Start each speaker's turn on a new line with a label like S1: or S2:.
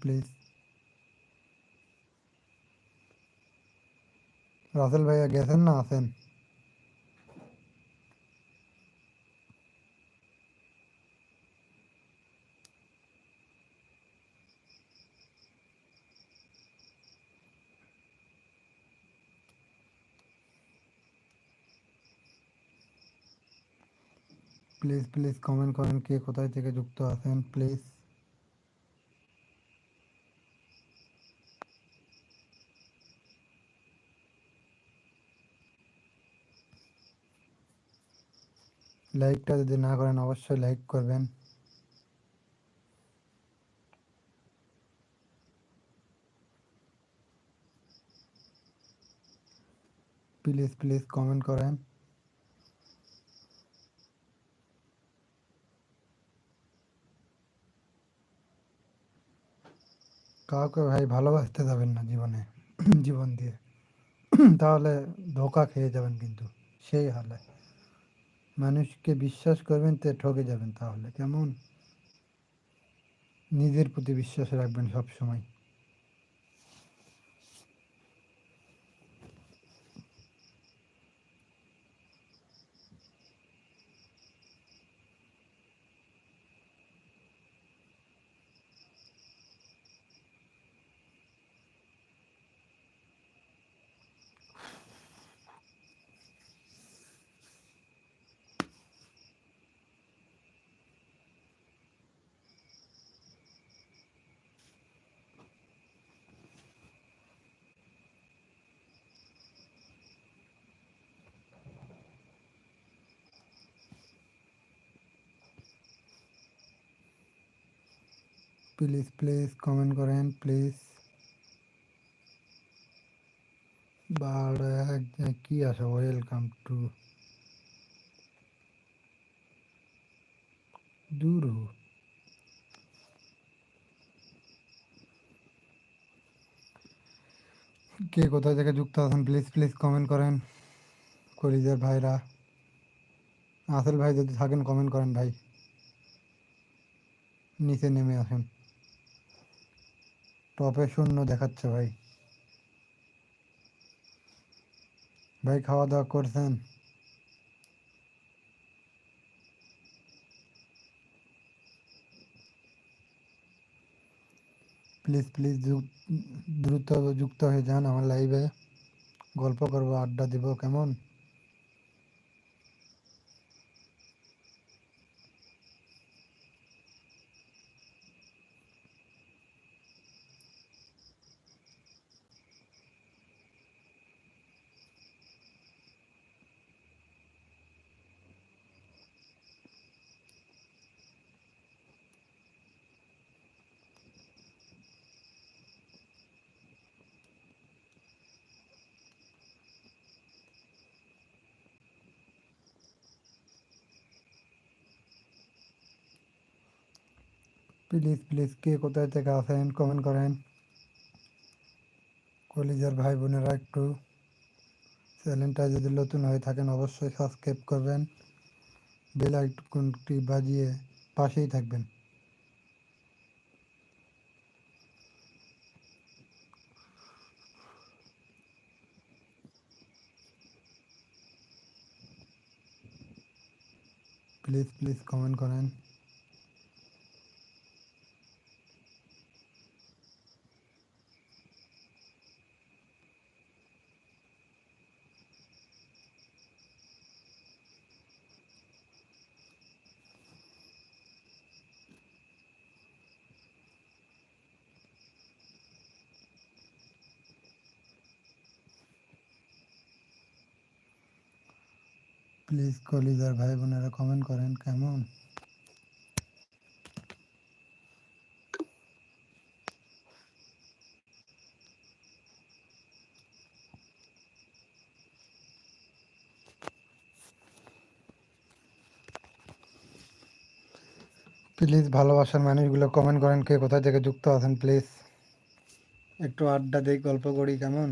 S1: Please Rasel ভাইয়া গেছেন না আছেন প্লিজ প্লিজ কমেন্ট করেন কে কোথায় থেকে যুক্ত আছেন প্লিজ লাইকটা যদি না করেন, অবশ্যই লাইক করবেন। প্লিজ প্লিজ কমেন্ট করেন। কাউকে ভাই ভালোবাসতে যাবেন না জীবনে, জীবন দিয়ে। তাহলে ধোকা খেয়ে যাবেন কিন্তু, সেই হালে। মানুষকে বিশ্বাস করবেন তে ঠকে যাবেন তাহলে। কেমন? নিজের প্রতি বিশ্বাস রাখবেন সব সময় প্লিজ প্লিজ কমেন্ট করেন, প্লিজ। কি আছে ওয়েলকাম টু দূর কে কোথায় থেকে যুক্ত আছেন প্লিজ প্লিজ কমেন্ট করেন। কলিজার ভাইরা। আসল ভাই যদি থাকেন কমেন্ট করেন ভাই। নিচে নেমে আসেন। টপে শূন্য দেখাচ্ছে ভাই। ভাই খাওয়া দাওয়া করছেন? প্লিজ প্লিজ দ্রুত যুক্ত হয়ে যান আমার লাইভে। গল্প করব, আড্ডা দিব, কেমন? প্লিজ প্লিজ, কে কোথায় থেকে আসেন কমেন্ট করেন। কলিজার ভাই বোনেরা একটু চ্যানেলটা যদি নতুন হয়ে থাকেন, অবশ্যই সাবস্ক্রাইব করবেন। বেল আইকনটি বাজিয়ে পাশেই থাকবেন। প্লিজ প্লিজ কমেন্ট করেন। প্লিজ কলিজার ভাই বোনেরা কমেন্ট করেন কেমন? প্লিজ ভালোবাসার মানুষগুলো কমেন্ট করেন কে কোথা থেকে যুক্ত আছেন, প্লিজ। একটু আড্ডা দিই, গল্প করি, কেমন?